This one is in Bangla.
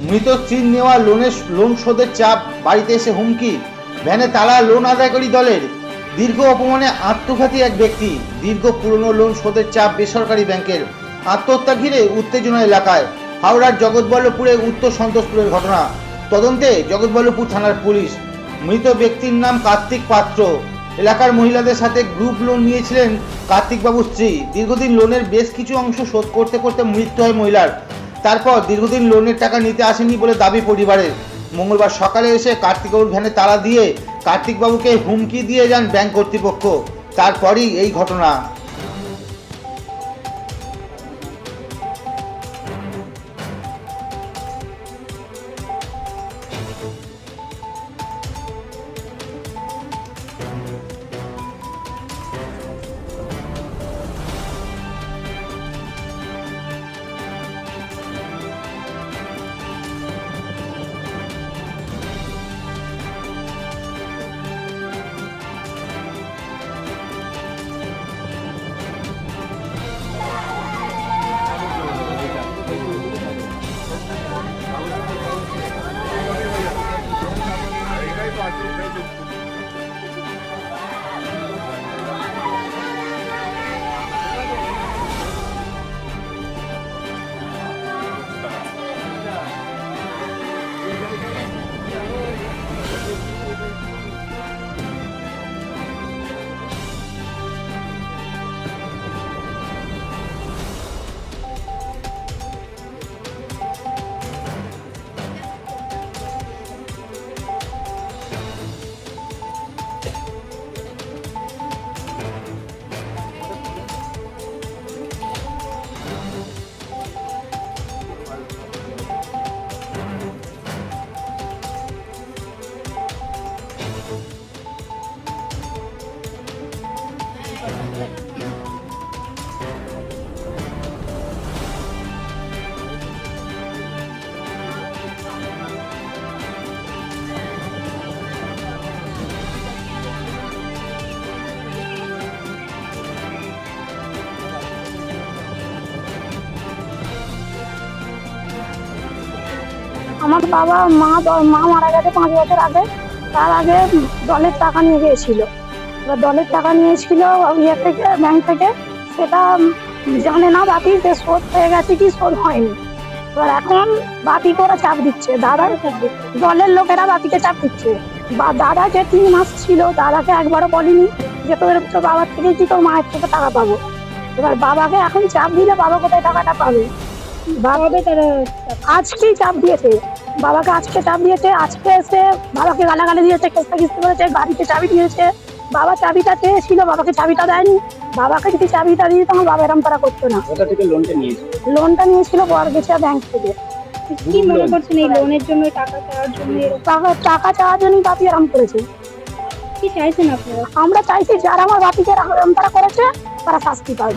মৃত স্ত্রীর নেওয়া লোনের লোন শোধের চাপ, বাড়িতে এসে হুমকি, ভ্যানে তালা, লোন আদায়কারী দলের। দীর্ঘ অপমানে আত্মঘাতী এক ব্যক্তি, দীর্ঘ পুরনো লোন শোধের চাপ বেসরকারি ব্যাংকের। আত্মহত্যা ঘিরে উত্তেজনা এলাকায়, হাওড়ার জগৎবল্লভপুরে উত্তর সন্তোষপুরের ঘটনা। তদন্তে জগৎবল্লভপুর থানার পুলিশ। মৃত ব্যক্তির নাম কার্তিক পাত্র। এলাকার মহিলাদের সাথে গ্রুপ লোন নিয়েছিলেন কার্তিকবাবুর স্ত্রী। দীর্ঘদিন লোনের বেশ কিছু অংশ শোধ করতে করতে মৃত্যু হয় মহিলার। তারপর দীর্ঘদিন লোনের টাকা নিতে আসেনি বলে দাবি পরিবারের। মঙ্গলবার সকালে এসে কার্তিকবাবুর ভ্যানে তালা দিয়ে কার্তিকবাবুকে হুমকি দিয়ে যান ব্যাংক কর্তৃপক্ষ। তারপরই এই ঘটনা। আমার বাবা, মা মা মারা গেছে পাঁচ বছর আগে। তার আগে দলের টাকা নিয়ে গিয়েছিল। এবার দলের টাকা নিয়েছিল ইয়ে থেকে ব্যাংক থেকে। সেটা জানে না বাপি, যে শোধ হয়ে গেছে কি শোধ হয়নি। এবার এখন বাপি করে চাপ দিচ্ছে। দাদার দলের লোকেরা বাপিকে চাপ দিচ্ছে। বা দাদা যে তিন মাস ছিল, দাদাকে একবারও বলিনি যে তোর তোর বাবার থেকে কি তোর মায়ের থেকে টাকা পাবো। এবার বাবাকে এখন চাপ দিলে বাবা কোথায় টাকাটা পাবে? বাবা আজকেই চাপ দিয়েছে। বাবাকে আজকে চাপ দিয়েছে আজকে এসে বাবাকে গালাগালি দিয়েছে কেসটা কিস্তি করেছে গাড়িতে চাবি দিয়েছে। বাবা চাবিটা চেয়েছিল বাবাকে চাবিটা দেয়নি। বাবাকে যদি চাবিটা দিয়ে আমার বাবা এরম তারা করতো না। লোনটা নিয়েছে? লোনটা নিয়েছিল বরগেছিয়া ব্যাংক থেকে। কি মনে করছেন এই লোনের জন্য টাকা চাওয়ার জন্য টাকা টাকা চাওয়ার জন্যই বাপি এরম করেছে। কি চাইছেন আপনারা? আমরা চাইছি যারা আমার বাপিকে এরম তারা করেছে তারা শাস্তি পাবে